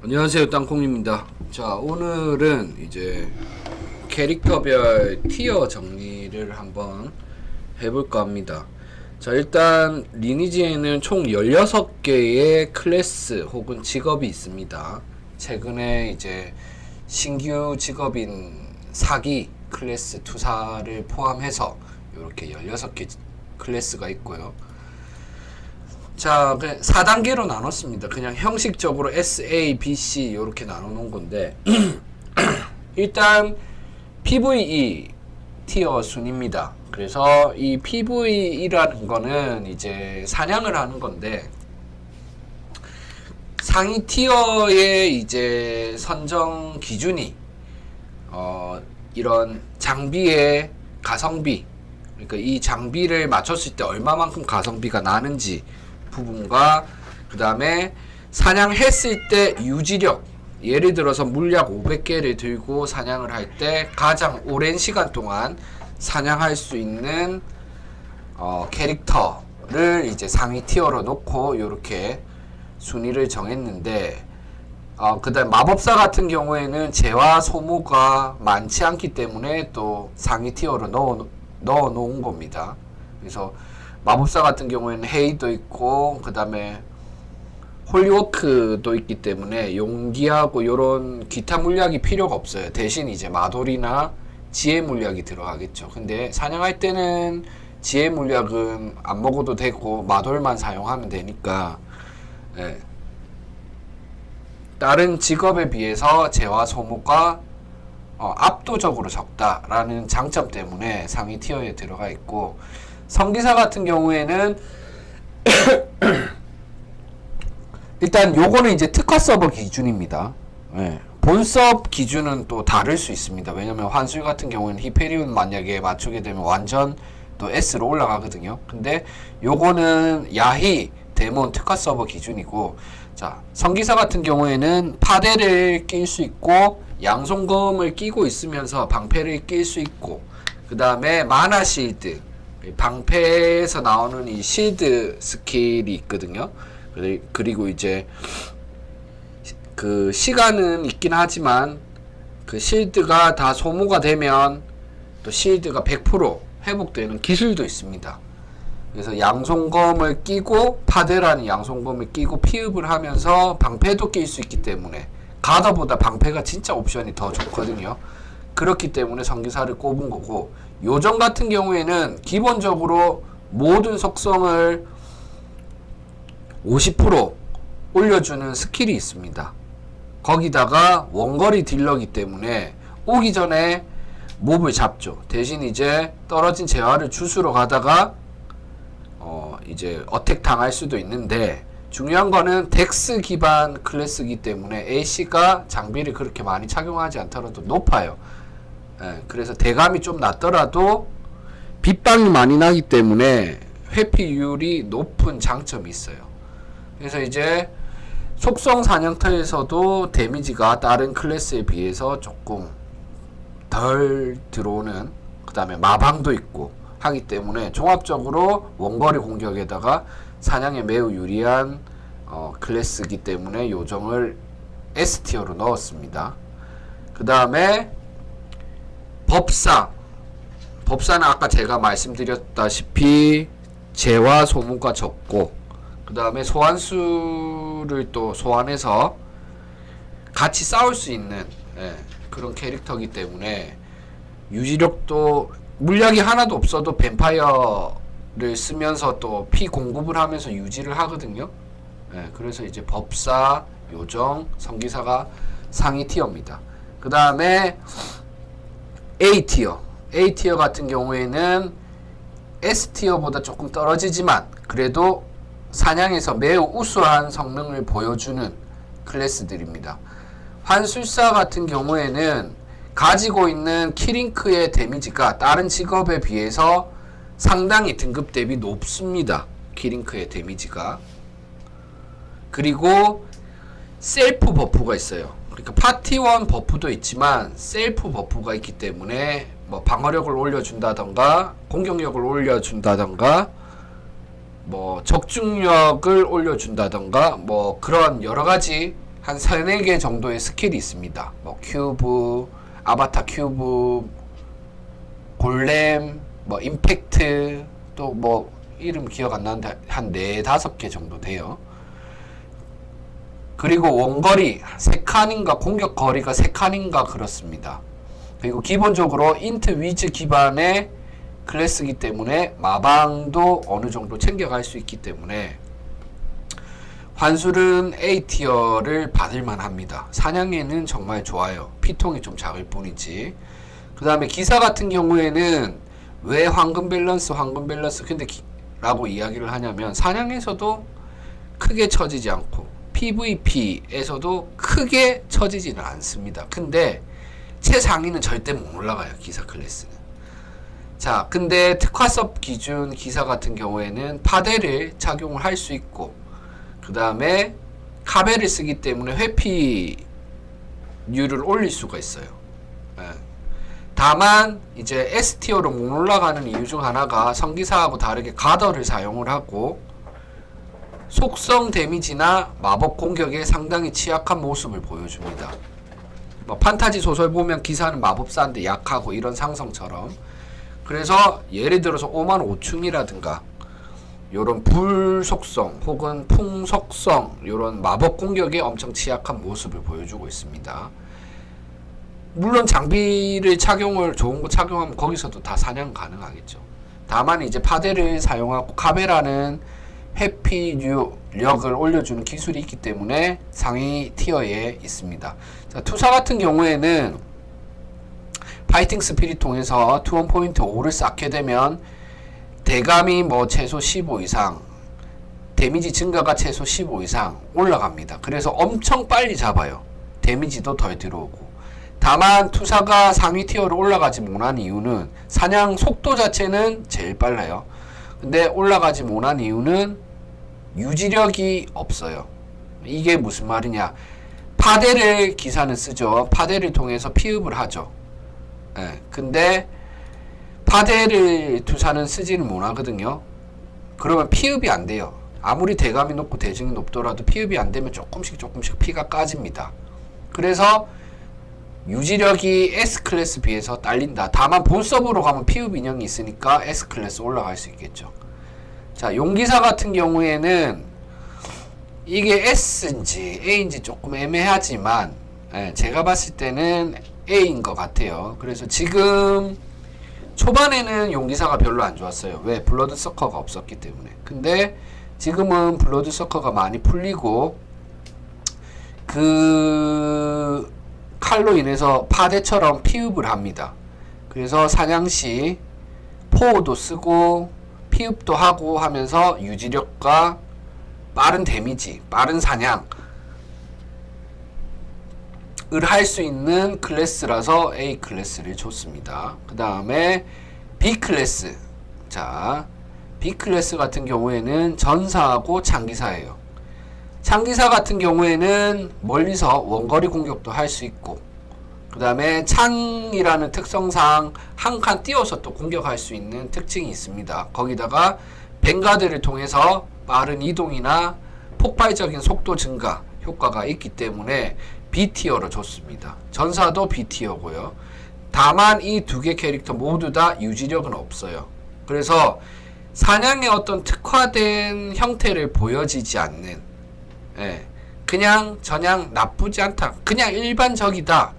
안녕하세요 땅콩입니다. 자 오늘은 이제 캐릭터별 티어 정리를 한번 해볼까 합니다. 자 일단 리니지에는 총 16개의 클래스 혹은 직업이 있습니다. 최근에 이제 신규 직업인 사기 클래스 투사를 포함해서 이렇게 16개 클래스가 있고요 자, 그 4단계로 나눴습니다. 그냥 형식적으로 S, A, B, C 이렇게 놓은 건데 일단 PVE 티어 순입니다. 그래서 이 PVE라는 거는 이제 사냥을 하는 건데 상위 티어의 이제 선정 기준이 어 이런 장비의 가성비 그러니까 이 장비를 맞췄을 때 얼마만큼 가성비가 나는지 부분과 그 다음에 사냥했을 때 유지력 예를 들어서 물약 500개를 들고 사냥을 할 때 가장 오랜 시간 동안 사냥할 수 있는 어, 캐릭터를 이제 상위 티어로 놓고 이렇게 순위를 정했는데 어, 그 다음 마법사 같은 경우에는 재화 소모가 많지 않기 때문에 또 상위 티어로 넣어, 넣어 놓은 겁니다. 그래서 마법사 같은 경우에는 헤이도 있고 그 다음에 홀리워크도 있기 때문에 용기하고 요런 기타 물약이 필요가 없어요. 대신 이제 마돌이나 지혜 물약이 들어가겠죠. 근데 사냥할 때는 지혜 물약은 안 먹어도 되고 마돌만 사용하면 되니까 예. 다른 직업에 비해서 재화 소모가 어, 압도적으로 적다라는 장점 때문에 상위 티어에 들어가 있고 성기사 같은 경우에는 일단 요거는 이제 특화 서버 기준입니다. 예. 본 서버 기준은 또 다를 수 있습니다. 왜냐면 환술 같은 경우에는 히페리온 만약에 맞추게 되면 완전 또 S로 올라가거든요. 근데 요거는 야히 데몬 특화 서버 기준이고 자 성기사 같은 경우에는 파대를 낄 수 있고 양손검을 끼고 있으면서 방패를 낄 수 있고 그 다음에 마나 실드 방패에서 나오는 이 실드 스킬이 있거든요. 그리- 그리고 이제 그 시간은 있긴 하지만 그 실드가 다 소모가 되면 또 실드가 100% 회복되는 기술도 있습니다. 그래서 양손검을 끼고 파데라는 양손검을 끼고 피읍을 하면서 방패도 낄 수 있기 때문에 가더보다 방패가 진짜 옵션이 더 좋거든요. 그렇기 때문에 성기사를 꼽은 거고 요정 같은 경우에는 기본적으로 모든 속성을 50% 올려주는 스킬이 있습니다. 거기다가 원거리 딜러기 때문에 오기 전에 몹을 잡죠. 대신 이제 떨어진 재화를 주스러 가다가 어 이제 어택 당할 수도 있는데 중요한 거는 덱스 기반 클래스이기 때문에 AC가 장비를 그렇게 많이 착용하지 않더라도 높아요. 예, 그래서 대감이 좀 낮더라도 빗방이 많이 나기 때문에 회피율이 높은 장점이 있어요. 그래서 이제 속성 사냥터에서도 데미지가 다른 클래스에 비해서 조금 덜 들어오는 그 다음에 마방도 있고 하기 때문에 종합적으로 원거리 공격에다가 사냥에 매우 유리한 어, 클래스이기 때문에 요정을 S티어로 넣었습니다. 그 다음에 법사 법사는 아까 제가 말씀드렸다시피 재화 소모가 적고 그 다음에 소환수를 또 소환해서 같이 싸울 수 있는 예, 그런 캐릭터이기 때문에 유지력도 물약이 하나도 없어도 뱀파이어를 쓰면서 또 피 공급을 하면서 유지를 하거든요. 예, 그래서 이제 법사, 요정, 성기사가 상위 티어입니다. 그 다음에 A 티어. A 티어 같은 경우에는 S 티어보다 조금 떨어지지만 그래도 사냥에서 매우 우수한 성능을 보여주는 클래스들입니다. 환술사 같은 경우에는 가지고 있는 키링크의 데미지가 다른 직업에 비해서 상당히 등급 대비 높습니다. 키링크의 데미지가. 그리고 셀프 버프가 있어요. 그러니까 파티원 버프도 있지만 셀프 버프가 있기 때문에 뭐 방어력을 올려준다던가 공격력을 올려준다던가 뭐 적중력을 올려준다던가 뭐 그런 여러 가지 한 세네 개 정도의 스킬이 있습니다. 뭐 큐브, 아바타 큐브, 골렘, 뭐 임팩트 또 뭐 이름 기억 안 나는데 한네 다섯 개 정도 돼요. 그리고 원거리 세 칸인가 공격 거리가 세 칸인가 그렇습니다. 그리고 기본적으로 인트 위즈 기반의 클래스이기 때문에 마방도 어느 정도 챙겨갈 수 있기 때문에 환술은 A 티어를 받을 만 합니다. 사냥에는 정말 좋아요. 피통이 좀 작을 뿐이지. 그 다음에 기사 같은 경우에는 왜 황금 밸런스, 황금 밸런스, 근데 기, 라고 이야기를 하냐면 사냥에서도 크게 처지지 않고 PVP에서도 크게 처지지는 않습니다. 근데 최상위는 절대 못 올라가요. 기사 클래스는. 자, 근데 특화섭 기준 기사 같은 경우에는 파데를 착용을 할 수 있고 그 다음에 카베를 쓰기 때문에 회피율을 올릴 수가 있어요. 예. 다만 이제 S티어로 못 올라가는 이유 중 하나가 성기사하고 다르게 가더를 사용을 하고 속성 데미지나 마법 공격에 상당히 취약한 모습을 보여줍니다. 뭐 판타지 소설 보면 기사는 마법사인데 약하고 이런 상성처럼 그래서 예를 들어서 5만 5충이라든가 요런 불 속성 혹은 풍 속성 요런 마법 공격에 엄청 취약한 모습을 보여주고 있습니다. 물론 장비를 착용을 좋은 거 착용하면 거기서도 다 사냥 가능하겠죠. 다만 이제 파데를 사용하고 카메라는 회피력을 올려주는 기술이 있기 때문에 상위 티어에 있습니다. 자, 투사 같은 경우에는 파이팅 스피릿 통해서 투원 포인트 5를 쌓게 되면 대감이 뭐 최소 15 이상 데미지 증가가 최소 15 이상 올라갑니다. 그래서 엄청 빨리 잡아요. 데미지도 덜 들어오고. 다만 투사가 상위 티어로 올라가지 못한 이유는 사냥 속도 자체는 제일 빨라요. 근데 올라가지 못한 이유는 유지력이 없어요. 이게 무슨 말이냐? 파데를 기사는 쓰죠. 파데를 통해서 피읍을 하죠. 예. 근데 파데를 투사는 쓰지는 못하거든요. 그러면 피읍이 안 돼요. 아무리 대감이 높고 대중이 높더라도 피읍이 안 되면 조금씩 조금씩 피가 까집니다. 그래서 유지력이 S 클래스 비해서 딸린다. 다만 본서브로 가면 피읍 인형이 있으니까 S 클래스 올라갈 수 있겠죠. 자, 용기사 같은 경우에는 이게 S인지 A인지 조금 애매하지만 예, 제가 봤을 때는 A인 것 같아요. 그래서 지금 초반에는 용기사가 별로 안 좋았어요. 왜? 블러드 서커가 없었기 때문에. 근데 지금은 블러드 서커가 많이 풀리고 그 칼로 인해서 파대처럼 피읍을 합니다. 그래서 사냥시 포도 쓰고 피읍도 하고 하면서 유지력과 빠른 데미지, 빠른 사냥 을 할 수 있는 클래스라서 A 클래스를 줬습니다. 그 다음에 B 클래스. 자, B 클래스 같은 경우에는 전사하고 장기사예요. 창기사 같은 경우에는 멀리서 원거리 공격도 할 수 있고 그 다음에 창이라는 특성상 한 칸 띄워서 또 공격할 수 있는 특징이 있습니다. 거기다가 뱅가드를 통해서 빠른 이동이나 폭발적인 속도 증가 효과가 있기 때문에 B티어로 줬습니다. 전사도 B티어고요. 다만 이 두 개 캐릭터 모두 다 유지력은 없어요. 그래서 사냥의 어떤 특화된 형태를 보여지지 않는 예, 그냥 전향 나쁘지 않다. 그냥 일반적이다.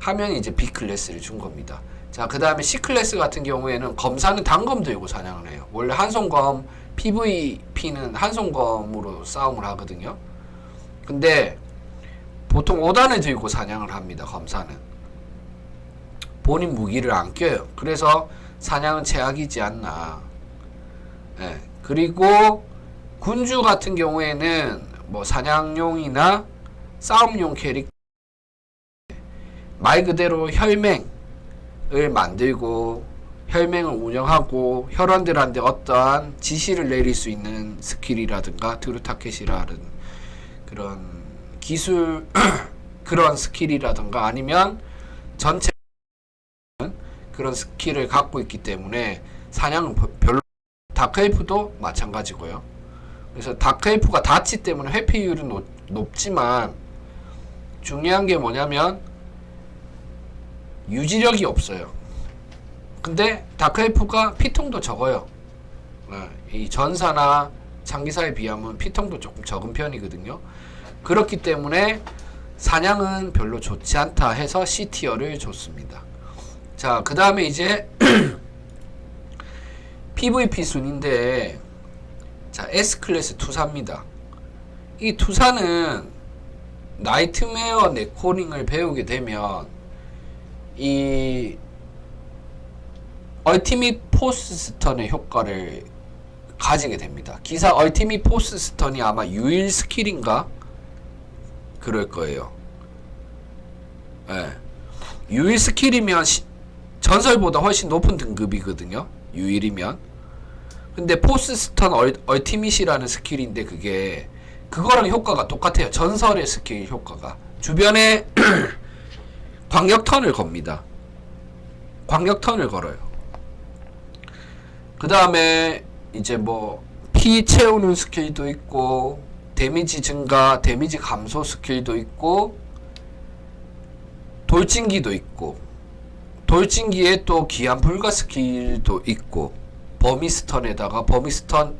하면 이제 B 클래스를 준 겁니다. 자, 그 다음에 C 클래스 같은 경우에는 검사는 단검 들고 사냥을 해요. 원래 한손검 PVP는 한손검으로 싸움을 하거든요. 근데 보통 5단을 들고 사냥을 합니다. 검사는 본인 무기를 안 껴요. 그래서 사냥은 최악이지 않나. 예. 그리고 군주 같은 경우에는 뭐 사냥용이나 싸움용 캐릭터 말 그대로 혈맹을 만들고 혈맹을 운영하고 혈원들한테 어떠한 지시를 내릴 수 있는 스킬이라든가 드루타켓이라는 그런 기술 그런 스킬이라든가 아니면 전체 그런 스킬을 갖고 있기 때문에 사냥은 별로 다크엘프도 마찬가지고요. 그래서 다크엘프가 다치 때문에 회피율은 높, 높지만 중요한 게 뭐냐면 유지력이 없어요. 근데 다크엘프가 피통도 적어요. 어, 이 전사나 장기사에 비하면 피통도 조금 적은 편이거든요. 그렇기 때문에 사냥은 별로 좋지 않다 해서 C티어를 줬습니다. 자, 그 다음에 이제 PVP 순인데 자, S클래스 투사입니다. 이 투사는 나이트메어 네코링을 배우게 되면 이 얼티밋 포스 스턴의 효과를 가지게 됩니다. 기사 얼티밋 포스 스턴이 아마 유일 스킬인가 그럴 거예요. 예. 유일 스킬이면 시- 전설보다 훨씬 높은 등급이거든요. 유일이면. 근데 포스 스턴 얼, 얼티밋이라는 스킬인데 그게 그거랑 효과가 똑같아요. 전설의 스킬 효과가 주변에 광역 턴을 겁니다. 광역 턴을 걸어요. 그 다음에 이제 뭐 피 채우는 스킬도 있고 데미지 증가, 데미지 감소 스킬도 있고 돌진기도 있고 돌진기에 또 기한 불가 스킬도 있고 버미스턴에다가 버미스턴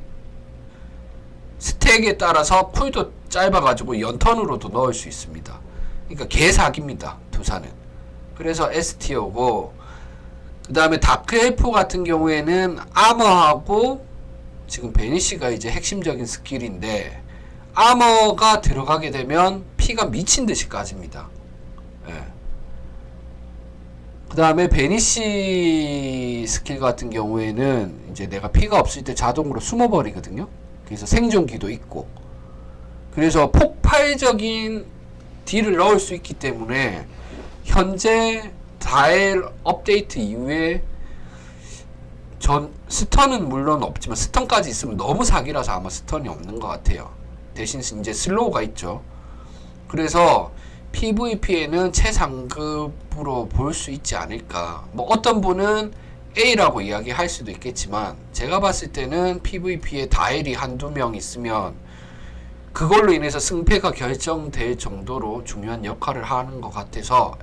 스택에 따라서 쿨도 짧아가지고 연턴으로도 넣을 수 있습니다. 그러니까 개사기입니다. 두사는. 그래서 S티어고 그 다음에 다크엘프 같은 경우에는 아머하고 지금 베니시가 이제 핵심적인 스킬인데 아머가 들어가게 되면 피가 미친 듯이 까집니다. 예. 그 다음에 베니시 스킬 같은 경우에는 이제 내가 피가 없을 때 자동으로 숨어버리거든요. 그래서 생존기도 있고. 그래서 폭발적인 딜을 넣을 수 있기 때문에 현재 다엘 업데이트 이후에 전 스턴은 물론 없지만 스턴까지 있으면 너무 사기라서 아마 스턴이 없는 것 같아요. 대신 이제 슬로우가 있죠. 그래서 PVP에는 최상급으로 볼 수 있지 않을까. 뭐 어떤 분은 A라고 이야기할 수도 있겠지만 제가 봤을 때는 PVP에 다엘이 한두 명 있으면 그걸로 인해서 승패가 결정될 정도로 중요한 역할을 하는 것 같아서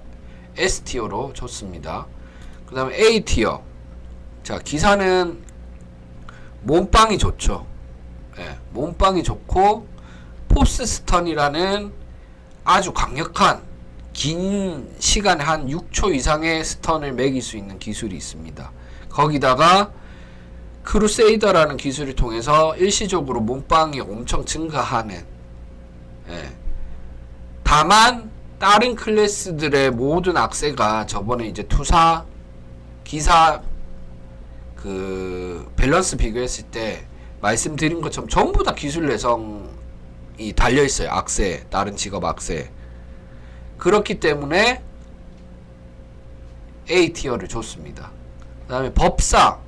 S티어로 줬습니다. 그 다음에 A티어. 자, 기사는 몸빵이 좋죠. 예, 몸빵이 좋고, 포스 스턴이라는 아주 강력한 긴 시간에 한 6초 이상의 스턴을 매길 수 있는 기술이 있습니다. 거기다가 크루세이더라는 기술을 통해서 일시적으로 몸빵이 엄청 증가하는 예. 다만 다른 클래스들의 모든 악세가 저번에 이제 투사 기사 그 밸런스 비교했을 때 말씀드린 것처럼 전부 다 기술 내성이 달려 있어요. 악세, 다른 직업 악세. 그렇기 때문에 A 티어를 줬습니다. 그 다음에 법사,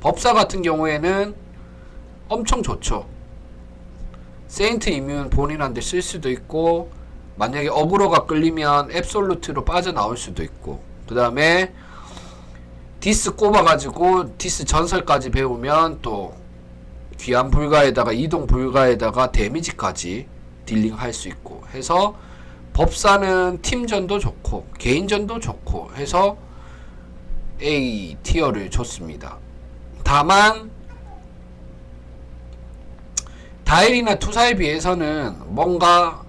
법사 같은 경우에는 엄청 좋죠. 세인트 이뮨 본인한테 쓸 수도 있고 만약에 어그로가 끌리면 앱솔루트로 빠져나올 수도 있고 그 다음에 디스 꼽아가지고 디스 전설까지 배우면 또 귀한 불가에다가 이동 불가에다가 데미지까지 딜링 할 수 있고 해서 법사는 팀전도 좋고 개인전도 좋고 해서 A 티어를 줬습니다. 다만 다일이나 투사에 비해서는 뭔가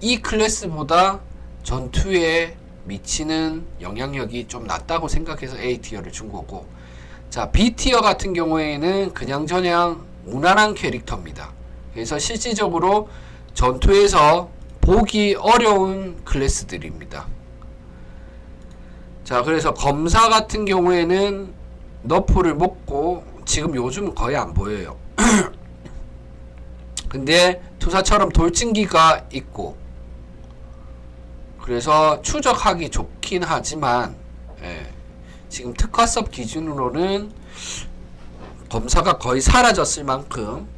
이 클래스보다 전투에 미치는 영향력이 좀 낮다고 생각해서 A 티어를 준 거고 자 B 티어 같은 경우에는 그냥 저냥 무난한 캐릭터입니다. 그래서 실질적으로 전투에서 보기 어려운 클래스들입니다. 자 그래서 검사 같은 경우에는 너프를 먹고 지금 요즘 거의 안 보여요. 근데 투사처럼 돌진기가 있고 그래서 추적하기 좋긴 하지만 예, 지금 특화섭 기준으로는 검사가 거의 사라졌을 만큼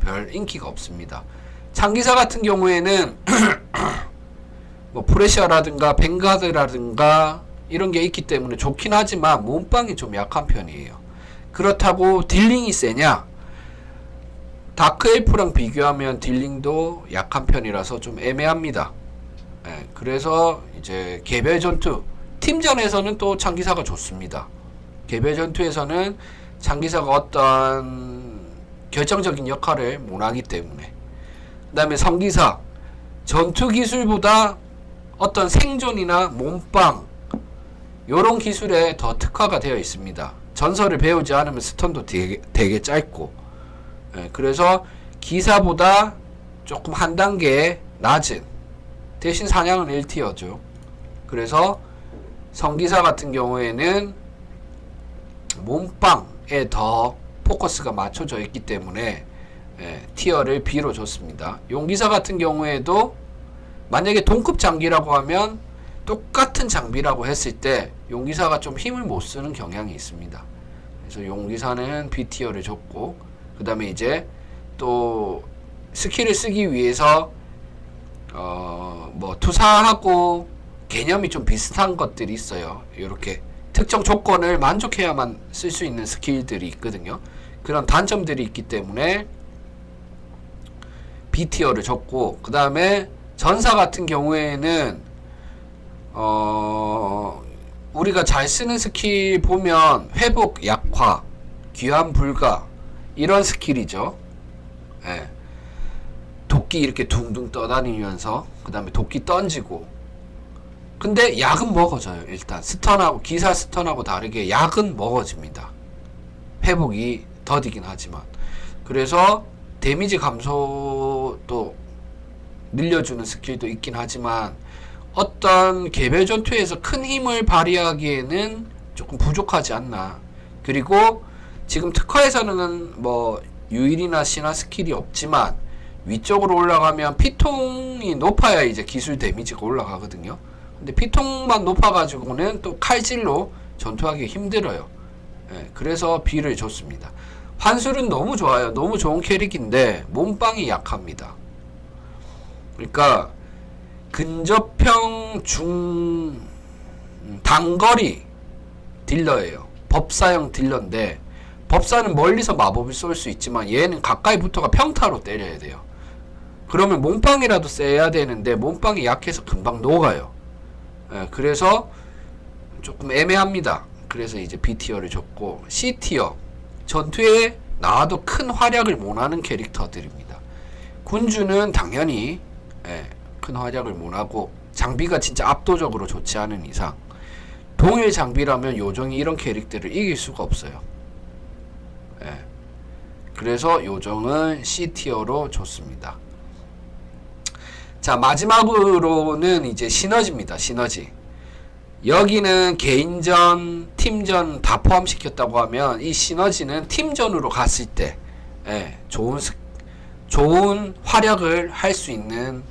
별 인기가 없습니다. 창기사 같은 경우에는 뭐 프레셔라든가 뱅가드라든가 이런 게 있기 때문에 좋긴 하지만 몸빵이 좀 약한 편이에요. 그렇다고 딜링이 세냐? 다크 엘프랑 비교하면 딜링도 약한 편이라서 좀 애매합니다. 예, 그래서 이제 개별 전투 팀전에서는 또 창기사가 좋습니다. 개별 전투에서는 창기사가 어떤 결정적인 역할을 못하기 때문에 그다음에 성기사 전투 기술보다 어떤 생존이나 몸빵 요런 기술에 더 특화가 되어 있습니다. 전설을 배우지 않으면 스턴도 되게, 되게 짧고 예, 그래서 기사보다 조금 한 단계 낮은 대신 사냥은 1티어죠. 그래서 성기사 같은 경우에는 몸빵에 더 포커스가 맞춰져 있기 때문에 예, 티어를 B로 줬습니다. 용기사 같은 경우에도 만약에 동급 장비라고 하면 똑같은 장비라고 했을 때 용기사가 좀 힘을 못 쓰는 경향이 있습니다. 그래서 용기사는 B 티어를 줬고 그 다음에 이제 또 스킬을 쓰기 위해서 어 뭐 투사하고 개념이 좀 비슷한 것들이 있어요. 이렇게 특정 조건을 만족해야만 쓸 수 있는 스킬들이 있거든요. 그런 단점들이 있기 때문에 B 티어를 줬고 그 다음에 전사 같은 경우에는 어 우리가 잘 쓰는 스킬 보면 회복 약화, 귀환 불가 이런 스킬이죠. 예. 도끼 이렇게 둥둥 떠다니면서 그 다음에 도끼 던지고. 근데 약은 먹어져요 일단. 스턴하고 기사 스턴하고 다르게 약은 먹어집니다. 회복이 더디긴 하지만. 그래서 데미지 감소도 늘려주는 스킬도 있긴 하지만 어떤 개별 전투에서 큰 힘을 발휘하기에는 조금 부족하지 않나. 그리고 지금 특화에서는 뭐 유일이나 신화 스킬이 없지만 위쪽으로 올라가면 피통이 높아야 이제 기술 데미지가 올라가거든요. 근데 피통만 높아가지고는 또 칼질로 전투하기 힘들어요. 예, 그래서 B를 줬습니다. 환술은 너무 좋아요. 너무 좋은 캐릭인데 몸빵이 약합니다. 그러니까 근접형 중 음, 단거리 딜러예요. 법사형 딜러인데 법사는 멀리서 마법을 쏠 수 있지만 얘는 가까이 붙어가 평타로 때려야 돼요. 그러면 몸빵이라도 써야 되는데 몸빵이 약해서 금방 녹아요. 예, 그래서 조금 애매합니다. 그래서 이제 B티어를 줬고 C티어 전투에 나와도 큰 활약을 못하는 캐릭터들입니다. 군주는 당연히 예, 큰 활약을 못하고 장비가 진짜 압도적으로 좋지 않은 이상 동일 장비라면 요정이 이런 캐릭터를 이길 수가 없어요. 예. 그래서 요정은 C티어로 줬습니다. 자, 마지막으로는 이제 시너지입니다. 시너지. 여기는 개인전, 팀전 다 포함시켰다고 하면 이 시너지는 팀전으로 갔을 때 예, 좋은 스, 좋은 활약을 할 수 있는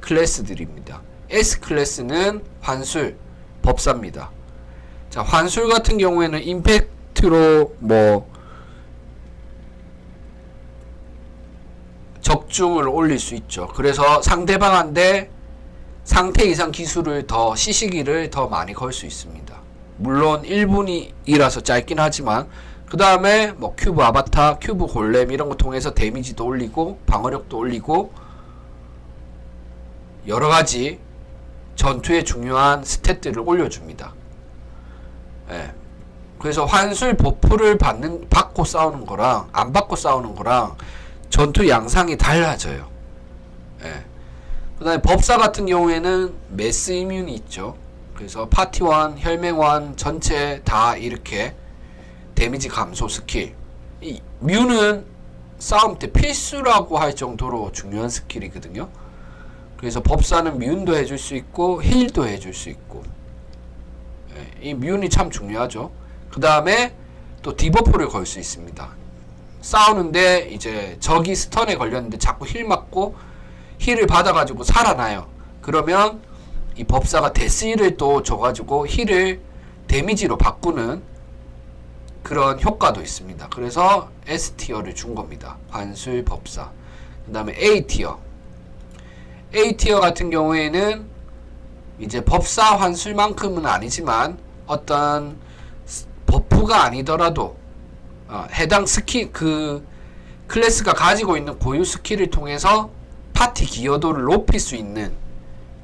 클래스들입니다. S 클래스는 환술, 법사입니다. 자, 환술 같은 경우에는 임팩트로 뭐 적중을 올릴 수 있죠. 그래서 상대방한테 상태 이상 기술을 더 시시기를 더 많이 걸 수 있습니다. 물론 1분이라서 짧긴 하지만 그 다음에 뭐 큐브 아바타, 큐브 골렘 이런 거 통해서 데미지도 올리고 방어력도 올리고 여러 가지 전투에 중요한 스탯들을 올려줍니다. 예. 그래서 환술 버프를 받는 받고 싸우는 거랑 안 받고 싸우는 거랑 전투 양상이 달라져요. 예. 그 다음에 법사 같은 경우에는 매스 이뮨이 있죠. 그래서 파티원, 혈맹원 전체 다 이렇게 데미지 감소 스킬. 이 뮤는 싸움 때 필수라고 할 정도로 중요한 스킬이거든요. 그래서 법사는 뮤도 해줄 수 있고 힐도 해줄 수 있고 예, 이 뮤이 참 중요하죠. 그 다음에 또 디버프를 걸 수 있습니다. 싸우는데 이제 적이 스턴에 걸렸는데 자꾸 힐 맞고 힐을 받아가지고 살아나요. 그러면 이 법사가 데스 힐을 또 줘가지고 힐을 데미지로 바꾸는 그런 효과도 있습니다. 그래서 S티어를 준 겁니다. 환술 법사. 그 다음에 A티어. A티어 같은 경우에는 이제 법사 환술만큼은 아니지만 어떤 버프가 아니더라도 어, 해당 스킬 그 클래스가 가지고 있는 고유 스킬을 통해서 파티 기여도를 높일 수 있는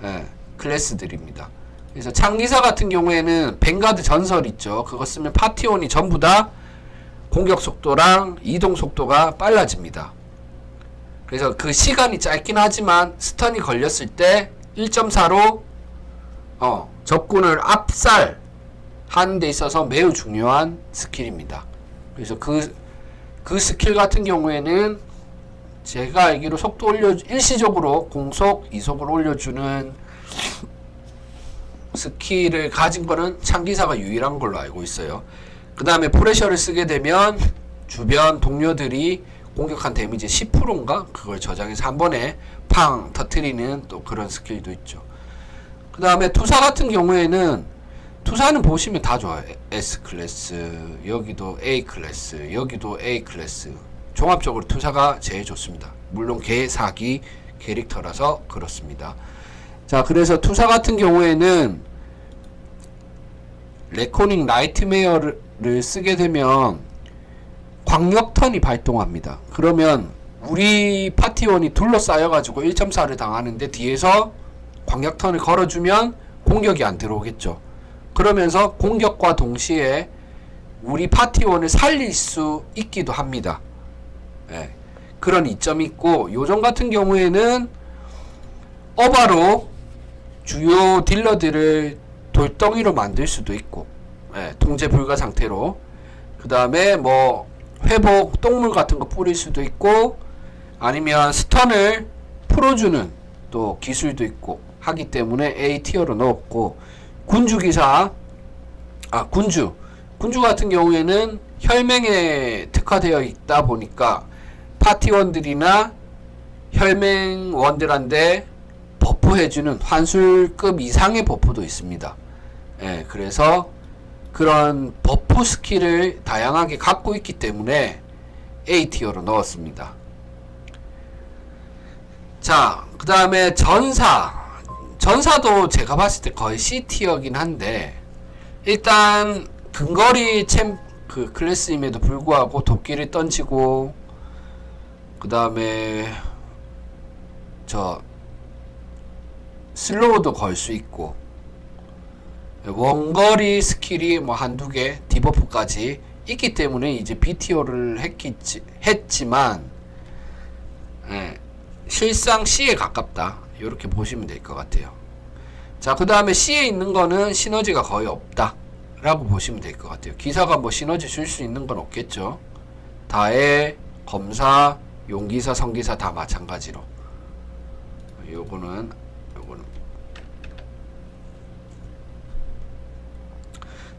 예, 클래스들입니다. 그래서 창기사 같은 경우에는 뱅가드 전설 있죠. 그거 쓰면 파티온이 전부 다 공격 속도랑 이동 속도가 빨라집니다. 그래서 그 시간이 짧긴 하지만 스턴이 걸렸을 때 1.4로 어, 적군을 압살 하는 데 있어서 매우 중요한 스킬입니다. 그래서 그, 그 스킬 같은 경우에는 제가 알기로 속도 올려 일시적으로 공속, 이속을 올려주는 스킬을 가진 거는 창기사가 유일한 걸로 알고 있어요. 그 다음에 프레셔를 쓰게 되면 주변 동료들이 공격한 데미지 10%인가? 그걸 저장해서 한 번에 팡 터트리는 또 그런 스킬도 있죠. 그 다음에 투사 같은 경우에는 투사는 보시면 다 좋아요. S 클래스, 여기도 A 클래스, 여기도 A 클래스. 종합적으로 투사가 제일 좋습니다. 물론 개 사기 캐릭터라서 그렇습니다. 자, 그래서 투사 같은 경우에는 레코닝 나이트메어를 쓰게 되면 광역턴이 발동합니다. 그러면 우리 파티원이 둘러싸여가지고 1.4를 당하는데 뒤에서 광역턴을 걸어주면 공격이 안 들어오겠죠. 그러면서 공격과 동시에 우리 파티원을 살릴 수 있기도 합니다. 예, 그런 이점이 있고 요정 같은 경우에는 어바로 주요 딜러들을 돌덩이로 만들 수도 있고 예, 통제 불가 상태로 그 다음에 뭐 회복 똥물 같은 거 뿌릴 수도 있고 아니면 스턴을 풀어주는 또 기술도 있고 하기 때문에 A 티어로 넣었고 군주 기사 아 군주 군주 같은 경우에는 혈맹에 특화되어 있다 보니까 파티원들이나 혈맹원들한테 버프해주는 환술급 이상의 버프도 있습니다. 예, 그래서 그런 버프 스킬을 다양하게 갖고 있기 때문에 A티어로 넣었습니다. 자, 그 다음에 전사. 전사도 제가 봤을 때 거의 C티어긴 한데, 일단, 근거리 챔, 그 클래스임에도 불구하고 도끼를 던지고, 그 다음에, 저, 슬로우도 걸 수 있고, 원거리 스킬이 뭐 한두 개, 디버프까지 있기 때문에 이제 BTO를 했기, 했지만, 예, 실상 C에 가깝다. 이렇게 보시면 될 것 같아요. 자, 그 다음에 C에 있는 거는 시너지가 거의 없다. 라고 보시면 될 것 같아요. 기사가 뭐 시너지 줄 수 있는 건 없겠죠. 다해, 검사, 용기사, 성기사 다 마찬가지로. 요거는, 요거는.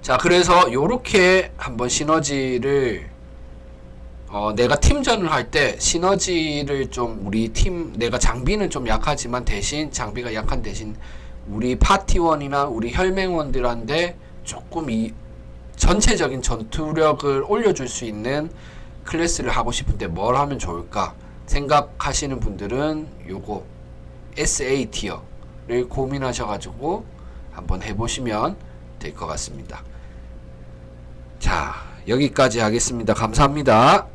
자, 그래서 요렇게 한번 시너지를 어, 내가 팀전을 할 때 시너지를 좀 우리 팀 내가 장비는 좀 약하지만 대신 장비가 약한 대신 우리 파티원이나 우리 혈맹원들한테 조금 이 전체적인 전투력을 올려줄 수 있는 클래스를 하고 싶은데 뭘 하면 좋을까 생각하시는 분들은 요거 SA 티어를 고민하셔가지고 한번 해보시면 될 것 같습니다. 자, 여기까지 하겠습니다. 감사합니다.